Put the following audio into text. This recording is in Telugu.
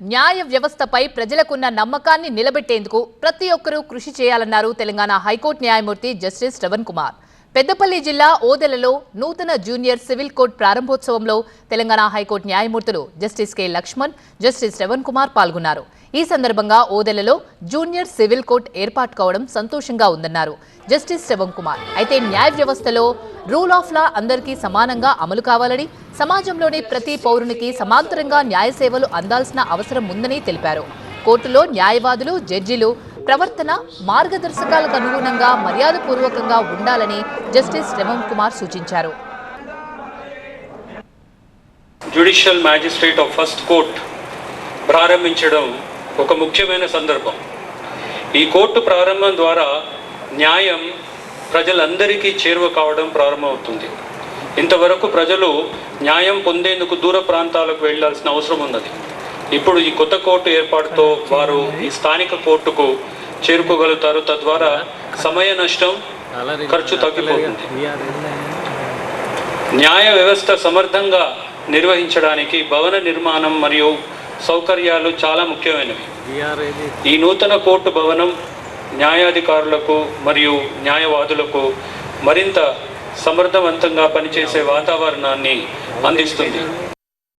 న్యాయ వ్యవస్థపై ప్రజలకున్న నమ్మకాన్ని నిలబెట్టేందుకు ప్రతి ఒక్కరూ కృషి చేయాలన్నారు తెలంగాణ హైకోర్టు న్యాయమూర్తి జస్టిస్ శ్రవణ్ కుమార్. పెద్దపల్లి జిల్లా ఓదెలలో నూతన జూనియర్ సివిల్ కోర్టు ప్రారంభోత్సవంలో తెలంగాణ హైకోర్టు న్యాయమూర్తులు justice K Laxman justice Shravan Kumar పాల్గొన్నారు. ఈ సందర్భంగా ఓదెలలో జూనియర్ సివిల్ కోర్ట్ ఏర్పాటు కావడం సంతోషంగా ఉందన్నారు జస్టిస్ శ్రవణ్ కుమార్. అయితే న్యాయ వ్యవస్థలో రూల్ ఆఫ్ లా అందరికీ సమానంగా అమలు కావాలని సమాజంలోని ప్రతి పౌరునికి సమాంతరంగా న్యాయ సేవలు అందాల్సిన అవసరం ఉందని తెలిపారు. కోర్టులో న్యాయవాదులు జడ్జిలు ప్రవర్తన మార్గదర్శకాలకు అనుగుణంగా మర్యాదపూర్వకంగా ఉండాలని జస్టిస్ శ్రవణ్ కుమార్ సూచించారు. Judicial magistrate of first court ప్రారంభించడం ఒక ముఖ్యమైన సందర్భం. ఈ కోర్టు ప్రారంభం ద్వారా న్యాయం ప్రజలందరికీ చేరువ కావడం ప్రారంభమవుతుంది. ఇంతవరకు ప్రజలు న్యాయం పొందేందుకు దూర ప్రాంతాలకు వెళ్ళాల్సిన అవసరం ఉన్నది. ఇప్పుడు ఈ కొత్త కోర్టు ఏర్పాటుతో వారు ఈ స్థానిక కోర్టుకు చేరుకోగలుగుతారు. తద్వారా సమయ నష్టం ఖర్చు తగ్గిపోతుంది. న్యాయ వ్యవస్థ సమర్థంగా నిర్వహించడానికి భవన నిర్మాణం మరియు సౌకర్యాలు చాలా ముఖ్యమైనవి. ఈ నూతన కోర్టు భవనం న్యాయాధికారులకు మరియు న్యాయవాదులకు మరింత సమర్థవంతంగా పనిచేసే వాతావరణాన్ని అందిస్తుంది.